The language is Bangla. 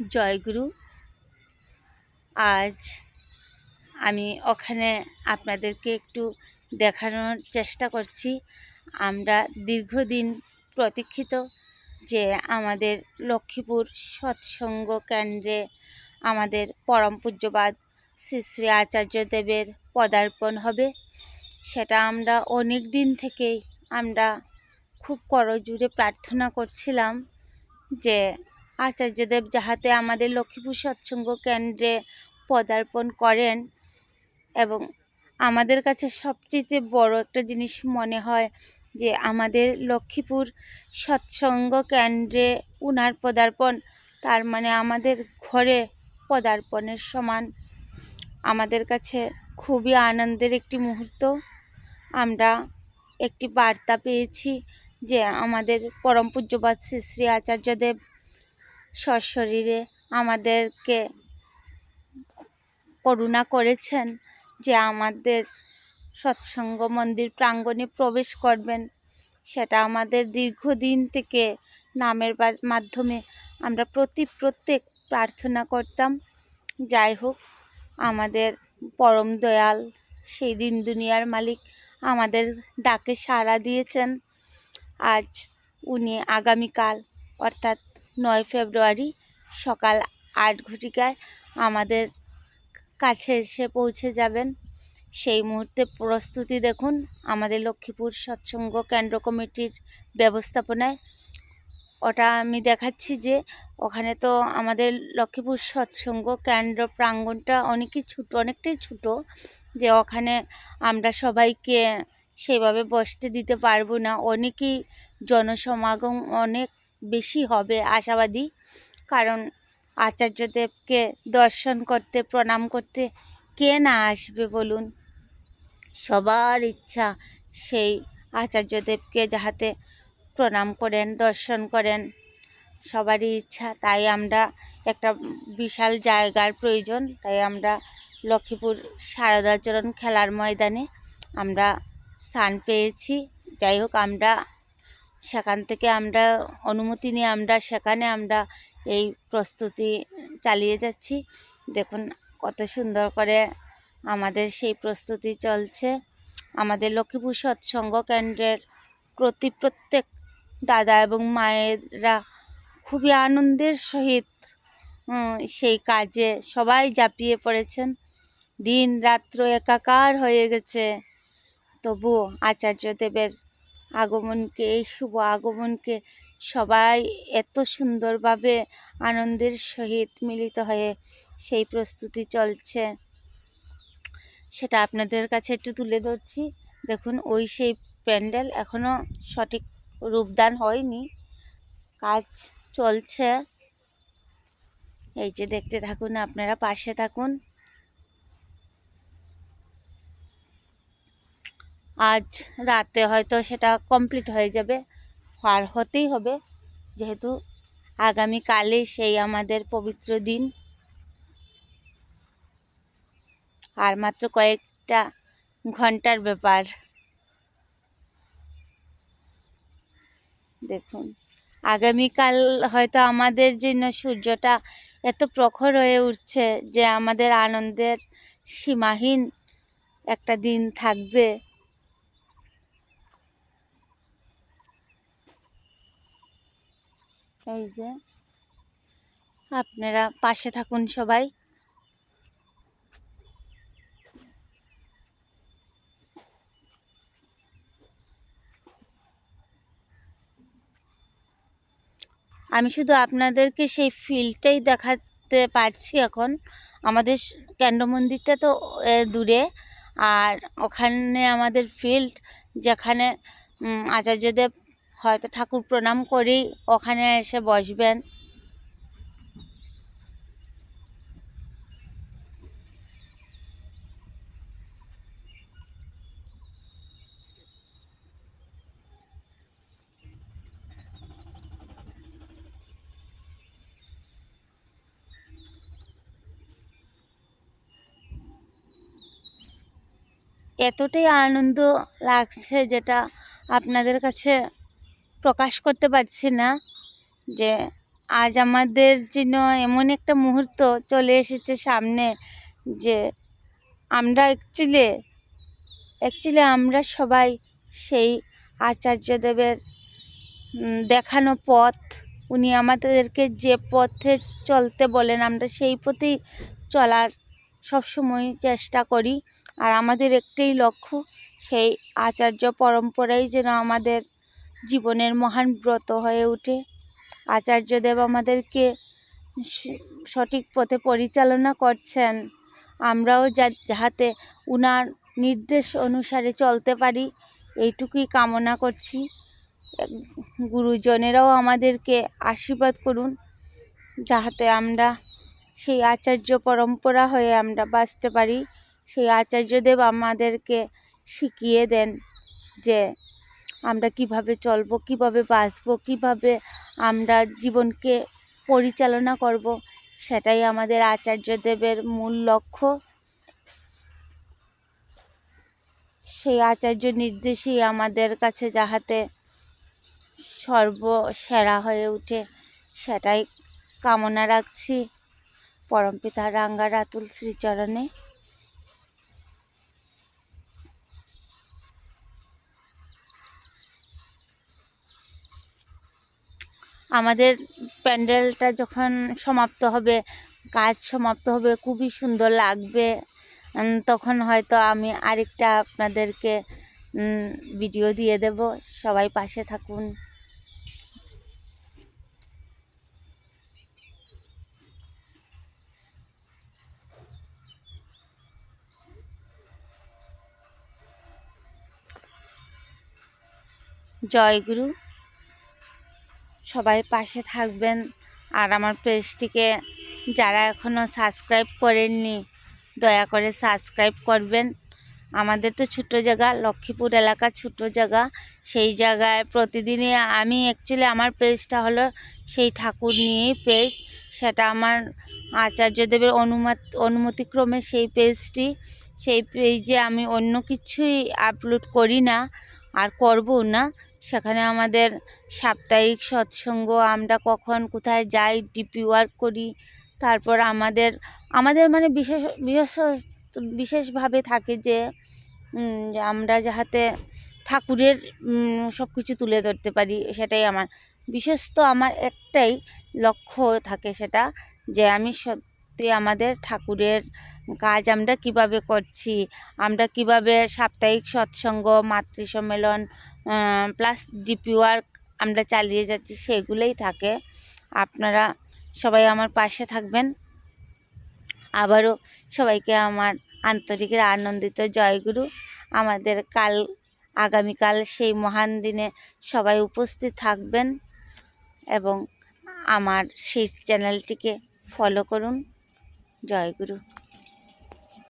জয়গুরু। আজ আমি ওখানে আপনাদেরকে একটু দেখানোর চেষ্টা করছি। আমরা দীর্ঘদিন প্রতীক্ষিত যে আমাদের লক্ষ্মীপুর সৎসঙ্গ কেন্দ্রে আমাদের পরম পূজ্যবাদ শ্রী শ্রী আচার্যদেবের পদার্পণ হবে। সেটা আমরা অনেক দিন থেকেই আমরা খুব করজুড়ে প্রার্থনা করছিলাম যে আচার্যদেব যাহাতে আমাদের লক্ষ্মীপুর সৎসঙ্গ কেন্দ্রে পদার্পণ করেন এবং আমাদের কাছে সবচেয়ে বড় একটা জিনিস মনে হয় যে আমাদের লক্ষ্মীপুর সৎসঙ্গ কেন্দ্রে উনার পদার্পণ, তার মানে আমাদের ঘরে পদার্পণের সমান। আমাদের কাছে খুবই আনন্দের একটি মুহূর্ত। আমরা একটি বার্তা পেয়েছি যে আমাদের পরম পূজ্যপাত শ্রী শ্রী আচার্যদেব সশরীরে আমাদেরকে করুণা করেছেন যে আমাদের সৎসঙ্গ মন্দির প্রাঙ্গণে প্রবেশ করবেন। সেটা আমাদের দীর্ঘদিন থেকে নামের মাধ্যমে আমরা প্রতি প্রত্যেক প্রার্থনা করতাম। যাই হোক, আমাদের পরম দয়াল সেই দিন দুনিয়ার মালিক আমাদের ডাকে সাড়া দিয়েছেন। আজ উনি আগামীকাল, অর্থাৎ নয় ফেব্রুয়ারি সকাল আট ঘটিকায় আমাদের কাছে এসে পৌঁছে যাবেন। সেই মুহূর্তে প্রস্তুতি দেখুন আমাদের লক্ষ্মীপুর সৎসঙ্গ কেন্দ্র কমিটির ব্যবস্থাপনায়। ওটা আমি দেখাচ্ছি যে ওখানে তো আমাদের লক্ষ্মীপুর সৎসঙ্গ কেন্দ্র প্রাঙ্গণটা অনেকই ছোটো, অনেকটাই ছোটো যে ওখানে আমরা সবাইকে সেভাবে বসতে দিতে পারব না। অনেকই জনসমাগম, অনেক বেশি হবে আশাবাদী। কারণ আচার্যদেবকে দর্শন করতে, প্রণাম করতে কে না আসবে বলুন? সবার ইচ্ছা সেই আচার্যদেবকে যাহাতে প্রণাম করেন, দর্শন করেন। সবারই ইচ্ছা, তাই আমরা একটা বিশাল জায়গার প্রয়োজন, তাই আমরা লক্ষ্মীপুর শারদাচরণ খেলার ময়দানে আমরা স্থান পেয়েছি। যাই হোক, আমরা সেখান থেকে আমরা অনুমতি নিয়ে আমরা সেখানে আমরা এই প্রস্তুতি চালিয়ে যাচ্ছি। দেখুন কত সুন্দর করে আমাদের সেই প্রস্তুতি চলছে। আমাদের লক্ষ্মীপুর সৎসঙ্গ কেন্দ্রের প্রতি প্রত্যেক দাদা এবং মায়েরা খুবই আনন্দের সহিত সেই কাজে সবাই ঝাঁপিয়ে পড়েছেন। দিন রাত্র একাকার হয়ে গেছে। তবুও আচার্যদেবের আগমনকে, এই শুভ আগমনকে সবাই এত সুন্দরভাবে আনন্দের সহিত মিলিত হয়ে সেই প্রস্তুতি চলছে। সেটা আপনাদের কাছে একটু তুলে ধরছি। দেখুন, ওই সেই প্যান্ডেল এখনও সঠিক রূপদান হয়নি। কাজ চলছে। এই যে দেখতে থাকুন, আপনারা পাশে থাকুন। আজ রাতে হয়তো সেটা কমপ্লিট হয়ে যাবে, আর হতেই হবে। যেহেতু আগামীকালে সেই আমাদের পবিত্র দিন। আর মাত্র কয়েকটা ঘণ্টার ব্যাপার। দেখুন, আগামীকাল হয়তো আমাদের জন্য সূর্যটা এত প্রখর হয়ে উঠছে যে আমাদের আনন্দের সীমাহীন একটা দিন থাকবে। এই যে। আপনারা পাশে থাকুন সবাই। আমি শুধু আপনাদেরকে সেই ফিল্ডটাই দেখাতে পারছি এখন। আমাদের কেন্দ্র মন্দিরটা তো দূরে। আর ওখানে আমাদের ফিল্ড যেখানে আচার্যদেব হয়তো ঠাকুর প্রণাম করেই ওখানে এসে বসবেন। এতটাই আনন্দ লাগছে যেটা আপনাদের কাছে প্রকাশ করতে পারছি না যে আজ আমাদের জন্য এমন একটা মুহূর্ত চলে এসেছে সামনে যে আমরা অ্যাকচুয়ালি অ্যাকচুয়ালি আমরা সবাই সেই আচার্যদেবের দেখানো পথ, উনি আমাদেরকে যে পথে চলতে বলেন, আমরা সেই পথেই চলার সবসময় চেষ্টা করি। আর আমাদের একটাই লক্ষ্য, সেই আচার্য পরম্পরাই যেন আমাদের জীবনের মহান ব্রত হয়ে ওঠে আচার্যদেব আমাদেরকে সঠিক পথে পরিচালনা করছেন। আমরাও যা, যাহাতে উনার নির্দেশ অনুসারে চলতে পারি, এইটুকুই কামনা করছি। গুরুজনেরাও আমাদেরকে আশীর্বাদ করুন, যাহাতে আমরা সেই আচার্য পরম্পরা হয়ে আমরা বাঁচতে পারি। সেই আচার্যদেব আমাদেরকে শিখিয়ে দেন যে আমরা কীভাবে চলবো, কীভাবে বাঁচবো, কীভাবে আমরা জীবনকে পরিচালনা করব, সেটাই আমাদের আচার্যদেবের মূল লক্ষ্য। সেই আচার্য নির্দেশেই আমাদের কাছে যাহাতে সর্বসেরা হয়ে উঠে, সেটাই কামনা রাখছি। পরমপিতা রাঙ্গা রাতুল শ্রীচরণে। আমাদের প্যান্ডেলটা যখন সমাপ্ত হবে, কাজ সমাপ্ত হবে, খুবই সুন্দর লাগবে। তখন হয়তো আমি আরেকটা আপনাদেরকে ভিডিও দিয়ে দেব। সবাই পাশে থাকুন। জয়গুরু সবাই পাশে থাকবেন। আর আমার পেজটিকে যারা এখনও সাবস্ক্রাইব করেননি, দয়া করে সাবস্ক্রাইব করবেন। আমাদের তো ছোটো জায়গা, লক্ষ্মীপুর এলাকা ছোটো জায়গা। সেই জায়গায় প্রতিদিনই আমি অ্যাকচুয়ালি আমার পেজটা হলো সেই ঠাকুর নিয়েই পেজ। সেটা আমার আচার্যদেবের অনুমত, অনুমতিক্রমে সেই পেজটি, সেই পেজে আমি অন্য কিছুই আপলোড করি না। আর করবও না। সেখানে আমাদের সাপ্তাহিক সৎসঙ্গ, আমরা কখন কোথায় যাই, ডিপি ওয়ার্ক করি, তারপর আমাদের আমাদের মানে বিশেষ বিশেষ, বিশেষভাবে থাকে যে আমরা যাহাতে ঠাকুরের সব কিছু তুলে ধরতে পারি, সেটাই আমার। বিশেষত আমার একটাই লক্ষ্য থাকে সেটা, যে আমি সত্যি আমাদের ঠাকুরের কাজ আমরা কীভাবে করছি, আমরা কীভাবে সাপ্তাহিক সৎসঙ্গ মাতৃ সম্মেলন প্লাস ডিপি ওয়ার্ক আমরা চালিয়ে যাচ্ছি সেগুলোই থাকে। আপনারা সবাই আমার পাশে থাকবেন। আবারও সবাইকে আমার আন্তরিক আনন্দিত জয়গুরু। আমাদের কাল, আগামীকাল সেই মহান দিনে সবাই উপস্থিত থাকবেন এবং আমার সেই চ্যানেলটিকে ফলো করুন। জয়গুরু